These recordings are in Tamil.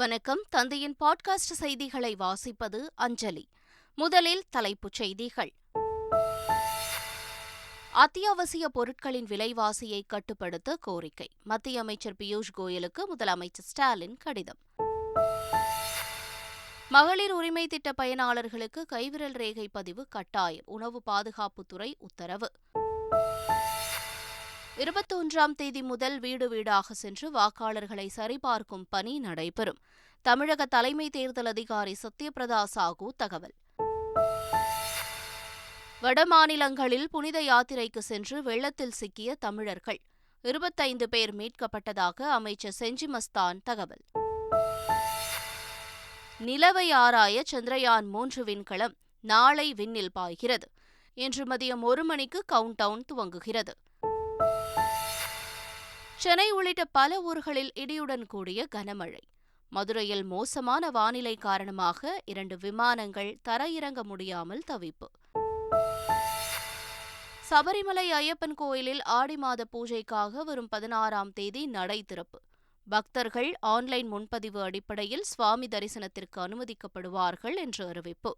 வணக்கம். தந்தையின் பாட்காஸ்ட் செய்திகளை வாசிப்பது அஞ்சலி. முதலில் தலைப்புச் செய்திகள். அத்தியாவசிய பொருட்களின் விலைவாசியை கட்டுப்படுத்த கோரிக்கை. மத்திய அமைச்சர் பியூஷ் கோயலுக்கு முதலமைச்சர் ஸ்டாலின் கடிதம். மகளிர் உரிமை திட்ட பயனாளர்களுக்கு கைவிரல் ரேகை பதிவு கட்டாயம். உணவு பாதுகாப்புத்துறை உத்தரவு. இருபத்தொன்றாம் தேதி முதல் வீடு வீடாக சென்று வாக்காளர்களை சரிபார்க்கும் பணி நடைபெறும். தமிழக தலைமை தேர்தல் அதிகாரி சத்யபிரதா சாகு தகவல். வடமாநிலங்களில் புனித யாத்திரைக்கு சென்று வெள்ளத்தில் சிக்கிய தமிழர்கள். இருபத்தைந்து பேர் மீட்கப்பட்டதாக அமைச்சர் செஞ்சிமஸ்தான் தகவல். நிலவை ஆராய சந்திரயான் மூன்று விண்கலம் நாளை விண்ணில் பாய்கிறது. இன்று மதியம் ஒரு மணிக்கு கவுண்ட் டவுன் துவங்குகிறது. சென்னை உள்ளிட்ட பல ஊர்களில் இடியுடன் கூடிய கனமழை. மதுரையில் மோசமான வானிலை காரணமாக இரண்டு விமானங்கள் தரையிறங்க முடியாமல் தவிப்பு. சபரிமலை ஐயப்பன் கோயிலில் ஆடி மாத பூஜைக்காக வரும் பதினாறாம் தேதி நடை திறப்பு. பக்தர்கள் ஆன்லைன் முன்பதிவு அடிப்படையில் சுவாமி தரிசனத்திற்கு அனுமதிக்கப்படுவார்கள் என்று அறிவிப்பு.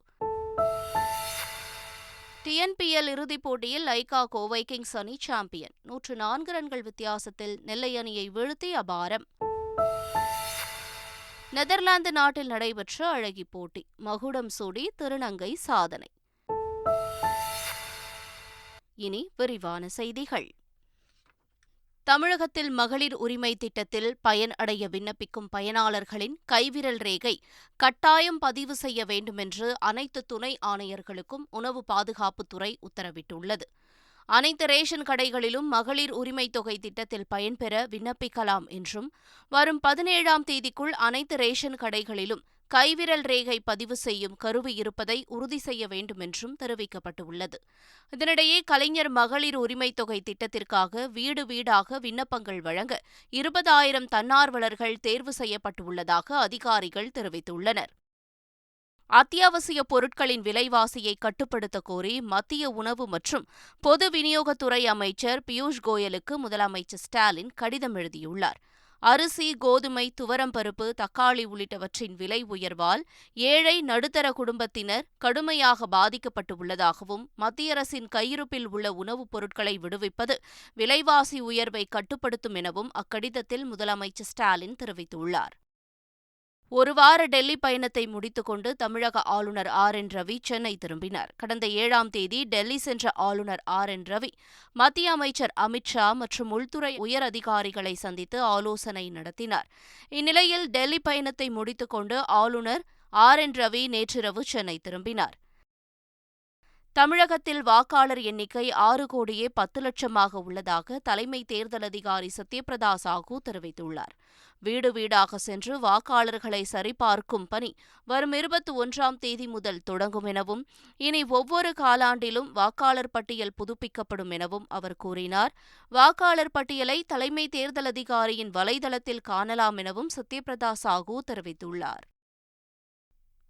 டிஎன்பிஎல் இறுதிப் போட்டியில் லைகா கோவை கிங்ஸ் அணி சாம்பியன். நூற்று நான்கு ரன்கள் வித்தியாசத்தில் நெல்லை அணியை வீழ்த்தி அபாரம். நெதர்லாந்து நாட்டில் நடைபெற்ற அழகி போட்டி மகுடம் சூடி திருநங்கை சாதனை. இனி விரிவான செய்திகள். தமிழகத்தில் மகளிர் உரிமை திட்டத்தில் பயன் அடைய விண்ணப்பிக்கும் பயனாளர்களின் கைவிரல் ரேகை கட்டாயம் பதிவு செய்ய வேண்டுமென்று அனைத்து துணை ஆணையர்களுக்கும் உணவு பாதுகாப்புத்துறை உத்தரவிட்டுள்ளது. அனைத்து ரேஷன் கடைகளிலும் மகளிர் உரிமை தொகை திட்டத்தில் பயன்பெற விண்ணப்பிக்கலாம் என்றும் வரும் பதினேழாம் தேதிக்குள் அனைத்து ரேஷன் கடைகளிலும் கைவிரல் ரேகை பதிவு செய்யும் கருவி இருப்பதை உறுதி செய்ய வேண்டும் என்றும் தெரிவிக்கப்பட்டுள்ளது. இதனிடையே கலைஞர் மகளிர் உரிமை தொகை திட்டத்திற்காக வீடு வீடாக விண்ணப்பங்கள் வழங்க இருபதாயிரம் தன்னார்வலர்கள் தேர்வு செய்யப்பட்டுள்ளதாக அதிகாரிகள் தெரிவித்துள்ளனர். அத்தியாவசிய பொருட்களின் விலைவாசியை கட்டுப்படுத்த கோரி மத்திய உணவு மற்றும் பொது விநியோகத்துறை அமைச்சர் பியூஷ் கோயலுக்கு முதலமைச்சர் ஸ்டாலின் கடிதம் எழுதியுள்ளார். அரிசி கோதுமை துவரம்பருப்பு தக்காளி உள்ளிட்டவற்றின் விலை உயர்வால் ஏழை நடுத்தர குடும்பத்தினர் கடுமையாக பாதிக்கப்பட்டு உள்ளதாகவும் மத்திய அரசின் கையிருப்பில் உள்ள உணவுப் பொருட்களை விடுவிப்பது விலைவாசி உயர்வை கட்டுப்படுத்தும் எனவும் அக்கடிதத்தில் முதலமைச்சர் ஸ்டாலின் தெரிவித்துள்ளார். ஒருவார டெல்லி பயணத்தை முடித்துக்கொண்டு தமிழக ஆளுநர் ஆர் என் ரவி சென்னை திரும்பினார். கடந்த ஏழாம் தேதி டெல்லி சென்ற ஆளுநர் ஆர் என் ரவி மத்திய அமைச்சர் அமித்ஷா மற்றும் உள்துறை உயர் அதிகாரிகளை சந்தித்து ஆலோசனை நடத்தினார். இந்நிலையில் டெல்லி பயணத்தை முடித்துக்கொண்டு ஆளுநர் ஆர் என் ரவி நேற்றிரவு சென்னை திரும்பினார். தமிழகத்தில் வாக்காளர் எண்ணிக்கை ஆறு கோடியே பத்து லட்சமாக உள்ளதாக தலைமை தேர்தல் அதிகாரி சத்யபிரதா சாஹூ தெரிவித்துள்ளார். வீடு வீடாக சென்று வாக்காளர்களை சரிபார்க்கும் பணி வரும் இருபத்தி ஒன்றாம் தேதி முதல் தொடங்கும் எனவும் இனி ஒவ்வொரு காலாண்டிலும் வாக்காளர் பட்டியல் புதுப்பிக்கப்படும் எனவும் அவர் கூறினார். வாக்காளர் பட்டியலை தலைமை தேர்தல் அதிகாரியின் வலைதளத்தில் காணலாம் எனவும் சத்யபிரதா சாஹூ தெரிவித்துள்ளார்.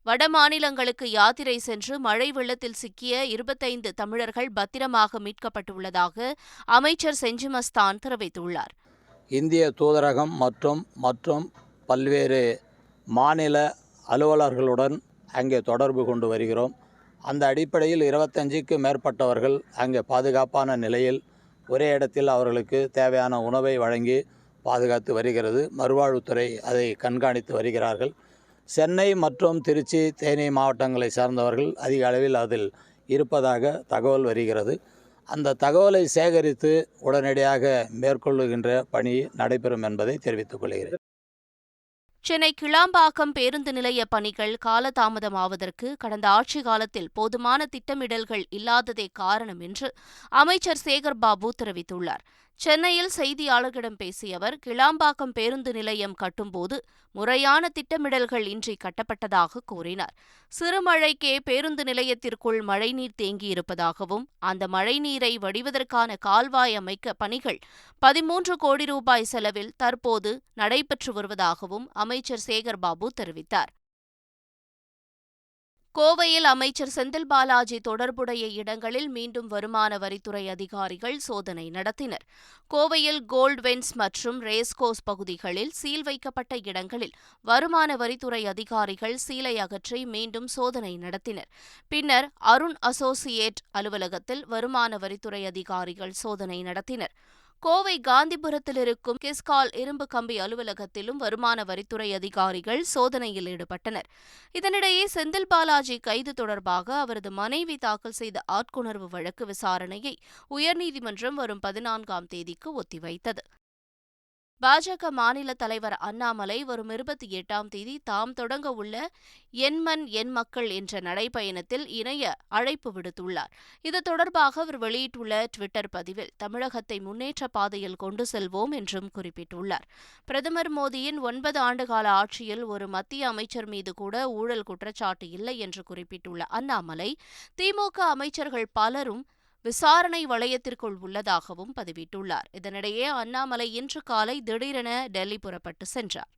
வடமாநிலங்களுக்கு யாத்திரை சென்று மழை வெள்ளத்தில் சிக்கிய இருபத்தைந்து தமிழர்கள் பத்திரமாக மீட்கப்பட்டுள்ளதாக அமைச்சர் செஞ்சிமஸ்தான் தெரிவித்துள்ளார். இந்திய தூதரகம் மற்றும் மற்றும் பல்வேறு மாநில அலுவலர்களுடன் அங்கே தொடர்பு கொண்டு வருகிறோம். அந்த அடிப்படையில் இருபத்தஞ்சுக்கு மேற்பட்டவர்கள் அங்கே பாதுகாப்பான நிலையில் ஒரே இடத்தில் அவர்களுக்கு தேவையான உணவை வழங்கி பாதுகாத்து வருகிறது. மறுவாழ்வுத்துறை அதை கண்காணித்து வருகிறார்கள். சென்னை மற்றும் திருச்சி தேனி மாவட்டங்களை சார்ந்தவர்கள் அதிக அளவில் அதில் இருப்பதாக தகவல் வருகிறது. அந்த தகவலை சேகரித்து உடனடியாக மேற்கொள்ளுகின்ற பணி நடைபெறும் என்பதை தெரிவித்துக் கொள்கிறேன். சென்னை கிளாம்பாக்கம் பேருந்து நிலைய பணிகள் காலதாமதமாவதற்கு கடந்த ஆட்சி காலத்தில் போதுமான திட்டமிடல்கள் இல்லாததே காரணம் என்று அமைச்சர் சேகர் பாபு தெரிவித்துள்ளார். சென்னையில் செய்தியாளர்களிடம் பேசிய அவர் கிளாம்பாக்கம் பேருந்து நிலையம் கட்டும்போது முறையான திட்டமிடல்கள் இன்றி கட்டப்பட்டதாக கூறினார். சிறுமழைக்கே பேருந்து நிலையத்திற்குள் மழைநீர் தேங்கியிருப்பதாகவும் அந்த மழைநீரை வடிவதற்கான கால்வாய் அமைக்க பணிகள் பதிமூன்று கோடி ரூபாய் செலவில் தற்போது நடைபெற்று வருவதாகவும் அமைச்சர் சேகர்பாபு தெரிவித்தார். கோவையில் அமைச்சர் செந்தில் பாலாஜி தொடர்புடைய இடங்களில் மீண்டும் வருமான வரித்துறை அதிகாரிகள் சோதனை நடத்தினர். கோவையில் கோல்ட்வென்ஸ் மற்றும் ரேஸ்கோஸ் பகுதிகளில் சீல் வைக்கப்பட்ட இடங்களில் வருமான வரித்துறை அதிகாரிகள் சீலை அகற்றி மீண்டும் சோதனை நடத்தினர். பின்னர் அருண் அசோசியேட் அலுவலகத்தில் வருமான வரித்துறை அதிகாரிகள் சோதனை நடத்தினர். கோவை காந்திபுரத்தில் இருக்கும் கிஸ்கால் இரும்பு கம்பி அலுவலகத்திலும் வருமான வரித்துறை அதிகாரிகள் சோதனையில் ஈடுபட்டனர். இதனிடையே செந்தில் பாலாஜி கைது தொடர்பாக அவரது மனைவி தாக்கல் செய்த ஆட்கொணர்வு வழக்கு விசாரணையை உயர்நீதிமன்றம் வரும் பதினான்காம் தேதிக்கு ஒத்திவைத்தது. பாஜக மாநில தலைவர் அண்ணாமலை வரும் இருபத்தி எட்டாம் தேதி தாம் தொடங்க உள்ள எண்மண் என் மக்கள் என்ற நடைபயணத்தில் இணைய அழைப்பு விடுத்துள்ளார். இது தொடர்பாக அவர் வெளியிட்டுள்ள டுவிட்டர் பதிவில் தமிழகத்தை முன்னேற்ற பாதையில் கொண்டு செல்வோம் என்றும் குறிப்பிட்டுள்ளார். பிரதமர் மோடியின் ஒன்பது ஆண்டுகால ஆட்சியில் ஒரு மத்திய அமைச்சர் மீது கூட ஊழல் குற்றச்சாட்டு இல்லை என்று குறிப்பிட்டுள்ள அண்ணாமலை திமுக அமைச்சர்கள் பலரும் விசாரணை வளையத்திற்குள் உள்ளதாகவும் பதிவிட்டுள்ளார். இதனிடையே அண்ணாமலை இன்று காலை திடீரென டெல்லி புறப்பட்டு சென்றார்.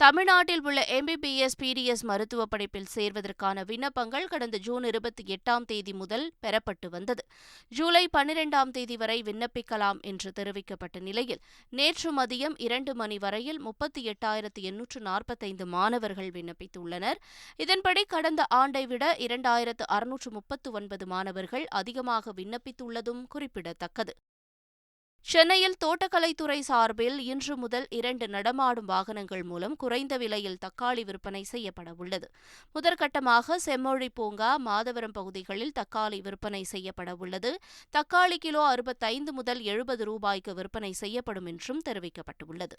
தமிழ்நாட்டில் உள்ள எம்பிபிஎஸ் பிடிஎஸ் மருத்துவ படிப்பில் சேர்வதற்கான விண்ணப்பங்கள் கடந்த ஜூன் இருபத்தி எட்டாம் தேதி முதல் பெறப்பட்டு வந்தது. ஜூலை பன்னிரெண்டாம் தேதி வரை விண்ணப்பிக்கலாம் என்று தெரிவிக்கப்பட்ட நிலையில் நேற்று மதியம் இரண்டு மணி வரையில் முப்பத்தி எட்டாயிரத்து எண்ணூற்று நாற்பத்தைந்து மாணவர்கள் விண்ணப்பித்துள்ளனர். இதன்படி கடந்த ஆண்டை விட இரண்டாயிரத்து அறுநூற்று முப்பத்து ஒன்பது மாணவர்கள் அதிகமாக விண்ணப்பித்துள்ளதும் குறிப்பிடத்தக்கது. சென்னையில் தோட்டக்கலைத்துறை சார்பில் இன்று முதல் இரண்டு நடமாடும் வாகனங்கள் மூலம் குறைந்த விலையில் தக்காளி விற்பனை செய்யப்பட உள்ளது. முதற்கட்டமாக செம்மொழி பூங்கா மாதவரம் பகுதிகளில் தக்காளி விற்பனை செய்யப்பட உள்ளது. தக்காளி கிலோ அறுபத்தைந்து முதல் எழுபது ரூபாய்க்கு விற்பனை செய்யப்படும் என்றும் தெரிவிக்கப்பட்டுள்ளது.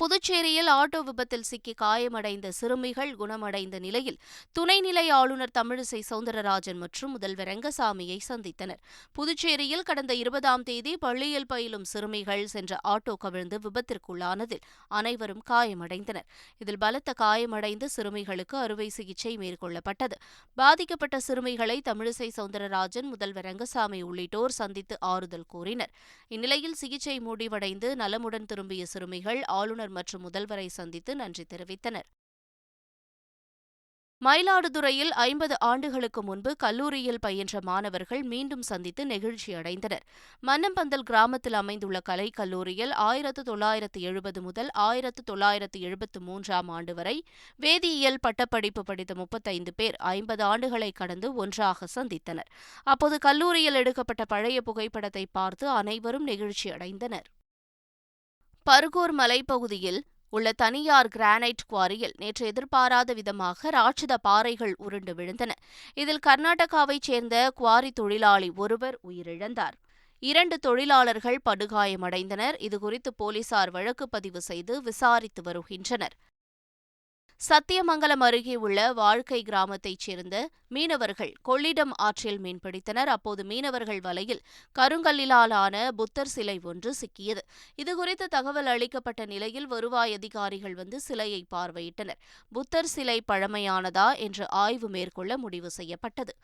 புதுச்சேரியில் ஆட்டோ விபத்தில் சிக்கி காயமடைந்த சிறுமிகள் குணமடைந்த நிலையில் துணைநிலை ஆளுநர் தமிழிசை சவுந்தரராஜன் மற்றும் முதல்வர் ரங்கசாமியை சந்தித்தனர். புதுச்சேரியில் கடந்த இருபதாம் தேதி பள்ளியில் பயிலும் சிறுமிகள் சென்ற ஆட்டோ கவிழ்ந்து விபத்திற்குள்ளானதில் அனைவரும் காயமடைந்தனர். இதில் பலத்த காயமடைந்த சிறுமிகளுக்கு அறுவை சிகிச்சை மேற்கொள்ளப்பட்டது. பாதிக்கப்பட்ட சிறுமிகளை தமிழிசை சவுந்தரராஜன் முதல்வர் ரங்கசாமி உள்ளிட்டோர் சந்தித்து ஆறுதல் கூறினர். இந்நிலையில் சிகிச்சை முடிவடைந்து நலமுடன் திரும்பிய சிறுமிகள் ஆளுநர் மற்றும் முதல்வரை சந்தித்து நன்றி தெரிவித்தனர். மயிலாடுதுறையில் ஐம்பது ஆண்டுகளுக்கு முன்பு கல்லூரியில் பயின்ற மாணவர்கள் மீண்டும் சந்தித்து நெகிழ்ச்சி அடைந்தனர். மன்னம்பந்தல் கிராமத்தில் அமைந்துள்ள கலை கல்லூரியில் ஆயிரத்து தொள்ளாயிரத்து எழுபது முதல் ஆயிரத்து தொள்ளாயிரத்து எழுபத்து மூன்றாம் ஆண்டு வரை வேதியியல் பட்டப்படிப்பு படித்த முப்பத்தைந்து பேர் ஐம்பது ஆண்டுகளை கடந்து ஒன்றாக சந்தித்தனர். அப்போது கல்லூரியில் எடுக்கப்பட்ட பழைய புகைப்படத்தை பார்த்து அனைவரும் நெகிழ்ச்சி அடைந்தனர். பர்கூர் மலைப்பகுதியில் உள்ள தனியார் கிரானைட் குவாரியில் நேற்று எதிர்பாராத விதமாக ராட்சத பாறைகள் உருண்டு விழுந்தன. இதில் கர்நாடகாவைச் சேர்ந்த குவாரி தொழிலாளி ஒருவர் உயிரிழந்தார். இரண்டு தொழிலாளர்கள் படுகாயமடைந்தனர். இதுகுறித்து போலீசார் வழக்கு பதிவு செய்து விசாரித்து வருகின்றனர். சத்தியமங்கலம் அருகே உள்ள வாழ்க்கை கிராமத்தைச் சேர்ந்த மீனவர்கள் கொள்ளிடம் ஆற்றில் மீன்பிடித்தனர் அப்போது மீனவர்கள் வலையில் கருங்கல்லிலாலான புத்தர் சிலை ஒன்று சிக்கியது. இதுகுறித்து தகவல் அளிக்கப்பட்ட நிலையில் வருவாய் அதிகாரிகள் வந்து சிலையை பார்வையிட்டனர். புத்தர் சிலை பழமையானதா என்று ஆய்வு மேற்கொள்ள முடிவு செய்யப்பட்டது.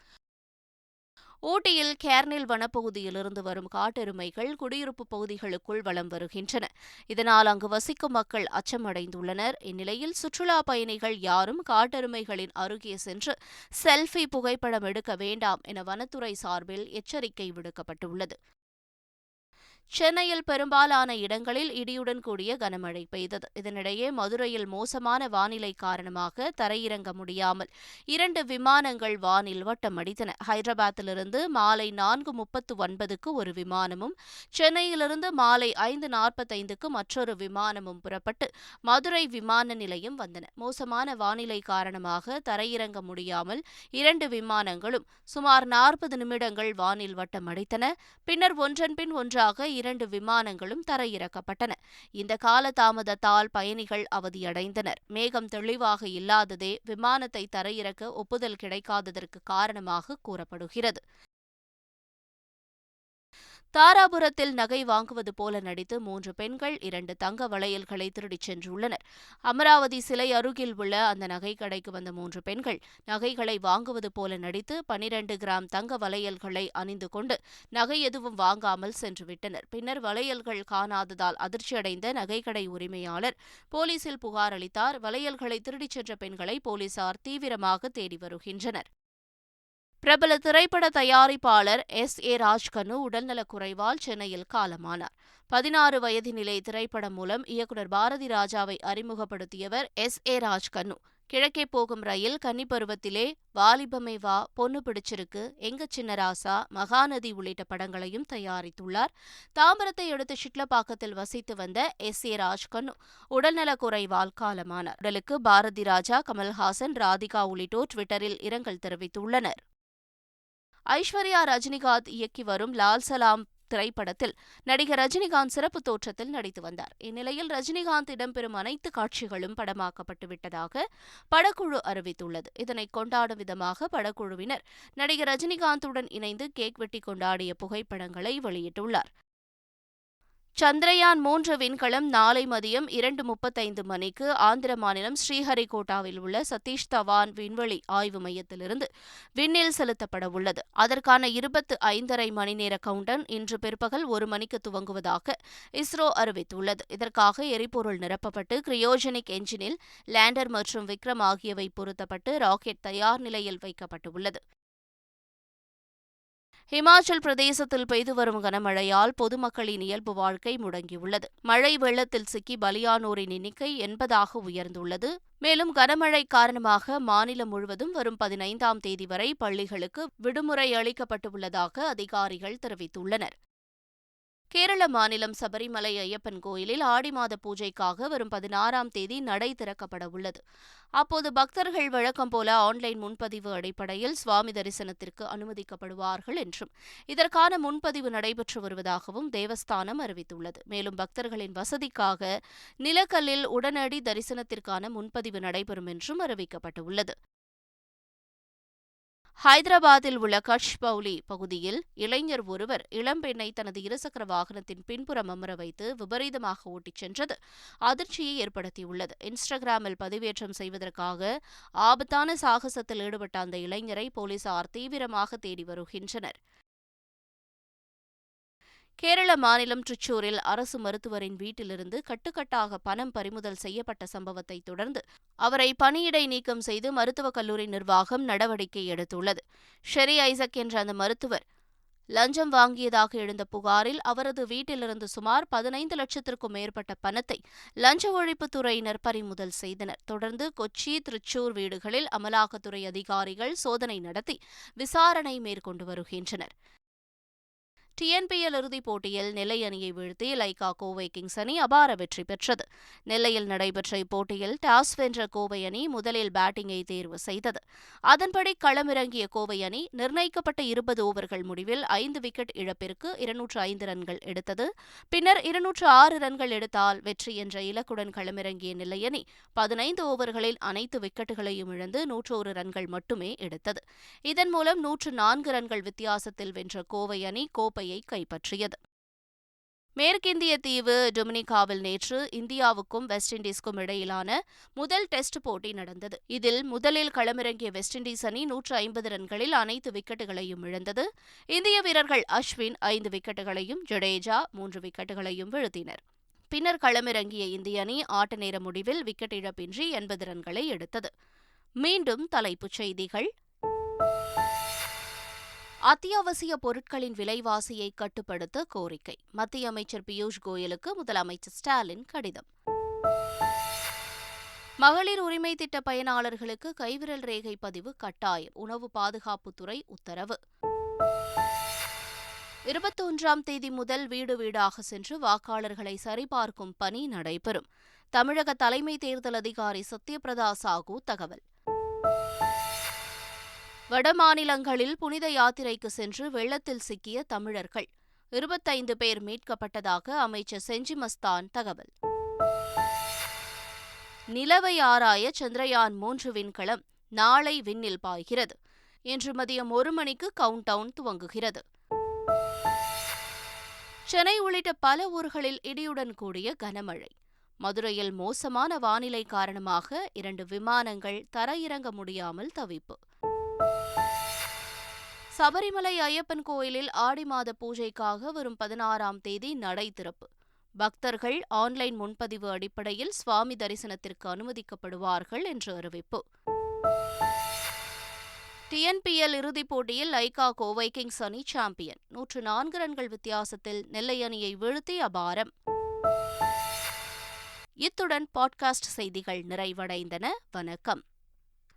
ஊட்டியில் கேர்னில் வனப்பகுதியிலிருந்து வரும் காட்டெருமைகள் குடியிருப்பு பகுதிகளுக்குள் வலம் வருகின்றன. இதனால் அங்கு வசிக்கும் மக்கள் அச்சமடைந்துள்ளனர். இந்நிலையில் சுற்றுலா பயணிகள் யாரும் காட்டெருமைகளின் அருகே சென்று செல்ஃபி புகைப்படம் எடுக்க வேண்டாம் என வனத்துறை சார்பில் எச்சரிக்கை விடுக்கப்பட்டுள்ளது. சென்னையில் பெரும்பாலான இடங்களில் இடியுடன் கூடிய கனமழை பெய்தது. இதனிடையே மதுரையில் மோசமான வானிலை காரணமாக தரையிறங்க முடியாமல் இரண்டு விமானங்கள் வானில் வட்டமடித்தன. ஹைதராபாத்திலிருந்து மாலை நான்கு முப்பத்து ஒன்பதுக்கு ஒரு விமானமும் சென்னையிலிருந்து மாலை ஐந்து நாற்பத்தைந்துக்கு மற்றொரு விமானமும் புறப்பட்டு மதுரை விமான நிலையம் வந்தன. மோசமான வானிலை காரணமாக தரையிறங்க முடியாமல் இரண்டு விமானங்களும் சுமார் நாற்பது நிமிடங்கள் வானில் வட்டமடித்தன. பின்னர் ஒன்றன்பின் ஒன்றாக இரண்டு விமானங்களும் தரையிறக்கப்பட்டன. இந்த கால தாமதத்தால் பயணிகள் அவதியடைந்தனர். மேகம் தெளிவாக இல்லாததே விமானத்தை தரையிறக்க ஒப்புதல் கிடைக்காததற்கு காரணமாக கூறப்படுகிறது. தாராபுரத்தில் நகை வாங்குவது போல நடித்து மூன்று பெண்கள் இரண்டு தங்க வளையல்களை திருடிச் சென்றுள்ளனர். அமராவதி சிலை அருகில் உள்ள அந்த நகை கடைக்கு வந்த மூன்று பெண்கள் நகைகளை வாங்குவது போல நடித்து பனிரண்டு கிராம் தங்க வளையல்களை அணிந்து கொண்டு நகை எதுவும் வாங்காமல் சென்றுவிட்டனர். பின்னர் வளையல்கள் காணாததால் அதிர்ச்சியடைந்த நகைக்கடை உரிமையாளர் போலீசில் புகார் அளித்தார். வளையல்களை திருடிச் சென்ற பெண்களை போலீசார் தீவிரமாக தேடி வருகின்றனர். பிரபல திரைப்பட தயாரிப்பாளர் எஸ். ஏ. ராஜ்கனு உடல்நலக் குறைவால் சென்னையில் காலமானார். பதினாறு வயதினிலே திரைப்படம் மூலம் இயக்குநர் பாரதி ராஜாவை அறிமுகப்படுத்தியவர் எஸ். ஏ. ராஜ்கனு. கிழக்கே போகும் ரயில் கன்னிப்பருவத்திலே வாலிபமே வா பொண்ணு பிடிச்சிருக்கு எங்க சின்னராசா மகாநதி உள்ளிட்ட படங்களையும் தயாரித்துள்ளார். தாம்பரத்தை அடுத்த சிட்லப்பாக்கத்தில் வசித்து வந்த எஸ். ஏ. ராஜ்கனு உடல்நலக் குறைவால் காலமானார். உடலுக்கு பாரதி ராஜா கமல்ஹாசன் ராதிகா உள்ளிட்டோர் ட்விட்டரில் இரங்கல் தெரிவித்துள்ளனர். ஐஸ்வர்யா ரஜினிகாந்த் இயக்கி வரும் லால் சலாம் திரைப்படத்தில் நடிகர் ரஜினிகாந்த் சிறப்பு தோற்றத்தில் நடித்து வந்தார். இந்நிலையில் ரஜினிகாந்த் இடம்பெறும் அனைத்து காட்சிகளும் படமாக்கப்பட்டு விட்டதாக படக்குழு அறிவித்துள்ளது. இதனை கொண்டாடும் விதமாக படக்குழுவினர் நடிகர் ரஜினிகாந்துடன் இணைந்து கேக் வெட்டி கொண்டாடிய புகைப்படங்களை வெளியிட்டுள்ளார். சந்திரயான் மூன்று விண்கலம் நாளை மதியம் இரண்டு முப்பத்தைந்து மணிக்கு ஆந்திர மாநிலம் ஸ்ரீஹரிகோட்டாவில் உள்ள சதீஷ் தவான் விண்வெளி ஆய்வு மையத்திலிருந்து விண்ணில் செலுத்தப்பட உள்ளது. அதற்கான இருபத்து ஐந்தரை மணி நேர கவுண்டன் இன்று பிற்பகல் ஒரு மணிக்கு துவங்குவதாக இஸ்ரோ அறிவித்துள்ளது. இதற்காக எரிபொருள் நிரப்பப்பட்டு கிரியோஜெனிக் என்ஜினில் லேண்டர் மற்றும் விக்ரம் ஆகியவை பொருத்தப்பட்டு ராக்கெட் தயார் நிலையில் வைக்கப்பட்டுள்ளது. ஹிமாச்சல் பிரதேசத்தில் பெய்து வரும் கனமழையால் பொதுமக்களின் இயல்பு வாழ்க்கை முடங்கியுள்ளது. மழை வெள்ளத்தில் சிக்கி பலியானோரின் எண்ணிக்கை எண்பதாக உயர்ந்துள்ளது. மேலும் கனமழை காரணமாக மாநிலம் முழுவதும் வரும் பதினைந்தாம் தேதி வரை பள்ளிகளுக்கு விடுமுறை அளிக்கப்பட்டுள்ளதாக அதிகாரிகள் தெரிவித்துள்ளனர். கேரள மாநிலம் சபரிமலை ஐயப்பன் கோயிலில் ஆடி மாத பூஜைக்காக வரும் பதினாறாம் தேதி நடை திறக்கப்பட உள்ளது. அப்போது பக்தர்கள் வழக்கம் போல ஆன்லைன் முன்பதிவு அடிப்படையில் சுவாமி தரிசனத்திற்கு அனுமதிக்கப்படுவார்கள் என்றும் இதற்கான முன்பதிவு நடைபெற்று வருவதாகவும் தேவஸ்தானம் அறிவித்துள்ளது. மேலும் பக்தர்களின் வசதிக்காக நிலக்கல்லில் உடனடி தரிசனத்திற்கான முன்பதிவு நடைபெறும் என்றும் அறிவிக்கப்பட்டுள்ளது. ஹைதராபாத்தில் உள்ள கட்ச் பவுலி பகுதியில் இளைஞர் ஒருவர் இளம்பெண்ணை தனது இருசக்கர வாகனத்தின் பின்புறம் அமர வைத்து விபரீதமாக ஓட்டிச் சென்றது. அதிர்ச்சியை ஏற்படுத்தியுள்ளது. இன்ஸ்டாகிராமில் பதிவேற்றம் செய்வதற்காக ஆபத்தான சாகசத்தில் ஈடுபட்ட அந்த இளைஞரை போலீசார் தீவிரமாக தேடி வருகின்றனர். கேரள மாநிலம் ட்ரிச்சூரில் அரசு மருத்துவரின் வீட்டிலிருந்து கட்டுக்கட்டாக பணம் பறிமுதல் செய்யப்பட்ட சம்பவத்தை தொடர்ந்து அவரை பணியிடை நீக்கம் செய்து மருத்துவக் கல்லூரி நிர்வாகம் நடவடிக்கை எடுத்துள்ளது. ஷெரி ஐசக் என்ற அந்த மருத்துவர் லஞ்சம் வாங்கியதாக எழுந்த புகாரில் அவரது வீட்டிலிருந்து சுமார் பதினைந்து லட்சத்திற்கும் மேற்பட்ட பணத்தை லஞ்ச ஒழிப்புத்துறையினர் பறிமுதல் செய்தனர். தொடர்ந்து கொச்சி திருச்சூர் வீடுகளில் அமலாக்கத்துறை அதிகாரிகள் சோதனை நடத்தி விசாரணை மேற்கொண்டு வருகின்றனர். டிஎன்பிஎல் இறுதிப் போட்டியில் நெல்லை அணியை வீழ்த்தி லைகா கோவை கிங்ஸ் அணி அபார வெற்றி பெற்றது. நெல்லையில் நடைபெற்ற இப்போட்டியில் டாஸ் வென்ற கோவை அணி முதலில் பேட்டிங்கை தேர்வு செய்தது. அதன்படி களமிறங்கிய கோவை அணி நிர்ணயிக்கப்பட்ட இருபது ஓவர்கள் முடிவில் ஐந்து விக்கெட் இழப்பிற்கு இருநூற்று ஐந்து ரன்கள் எடுத்தது. பின்னர் இருநூற்று ஆறு ரன்கள் எடுத்தால் வெற்றி என்ற இலக்குடன் களமிறங்கிய நெல்லை அணி பதினைந்து ஓவர்களில் அனைத்து விக்கெட்டுகளையும் இழந்து நூற்றோரு ரன்கள் மட்டுமே எடுத்தது. இதன் மூலம் நூற்று நான்கு ரன்கள் வித்தியாசத்தில் வென்ற கோவை அணி கோப்பை கோப்பையை கைப்பற்றியது. மேற்கிந்திய தீவு டொமினிகாவில் நேற்று இந்தியாவுக்கும் வெஸ்ட் இண்டீஸ்க்கும் இடையிலான முதல் டெஸ்ட் போட்டி நடந்தது. இதில் முதலில் களமிறங்கிய வெஸ்ட் இண்டீஸ் அணி நூற்று ஐம்பது ரன்களில் அனைத்து விக்கெட்டுகளையும் இழந்தது. இந்திய வீரர்கள் அஸ்வின் ஐந்து விக்கெட்டுகளையும் ஜடேஜா மூன்று விக்கெட்டுகளையும் வீழ்த்தினர். பின்னர் களமிறங்கிய இந்திய அணி ஆட்ட நேர முடிவில் விக்கெட் இழப்பின்றி எண்பது ரன்களை எடுத்தது. மீண்டும் தலைப்புச் செய்திகள். அத்தியாவசிய பொருட்களின் விலைவாசியை கட்டுப்படுத்த கோரிக்கை. மத்திய அமைச்சர் பியூஷ் கோயலுக்கு முதலமைச்சர் ஸ்டாலின் கடிதம். மகளிர் உரிமை திட்ட பயனாளர்களுக்கு கைவிரல் ரேகை பதிவு கட்டாயம். உணவு பாதுகாப்புத்துறை உத்தரவு. இருபத்தொன்றாம் தேதி முதல் வீடு வீடாக சென்று வாக்காளர்களை சரிபார்க்கும் பணி நடைபெறும். தமிழக தலைமை தேர்தல் அதிகாரி சத்யபிரதா சாகு தகவல். வடமாநிலங்களில் புனித யாத்திரைக்கு சென்று வெள்ளத்தில் சிக்கிய தமிழர்கள். இருபத்தைந்து பேர் மீட்கப்பட்டதாக அமைச்சர் செஞ்சிமஸ்தான் தகவல். நிலவை ஆராய சந்திரயான் மூன்று விண்கலம் நாளை விண்ணில் பாய்கிறது. இன்று மதியம் ஒரு மணிக்கு கவுண்ட் டவுன் துவங்குகிறது. சென்னை உள்ளிட்ட பல ஊர்களில் இடியுடன் கூடிய கனமழை. மதுரையில் மோசமான வானிலை காரணமாக இரண்டு விமானங்கள் தரையிறங்க முடியாமல் தவிப்பு. சபரிமலை ஐயப்பன் கோயிலில் ஆடி மாத பூஜைக்காக வரும் பதினாறாம் தேதி நடை திறப்பு. பக்தர்கள் ஆன்லைன் முன்பதிவு அடிப்படையில் சுவாமி தரிசனத்திற்கு அனுமதிக்கப்படுவார்கள் என்று அறிவிப்பு. டிஎன்பிஎல் இறுதிப் போட்டியில் லைகா கோவை கிங்ஸ் அணி சாம்பியன். நூற்று நான்கு ரன்கள் வித்தியாசத்தில் நெல்லை அணியை வீழ்த்தி அபாரம். இத்துடன் பாட்காஸ்ட் செய்திகள் நிறைவடைந்தன. வணக்கம்.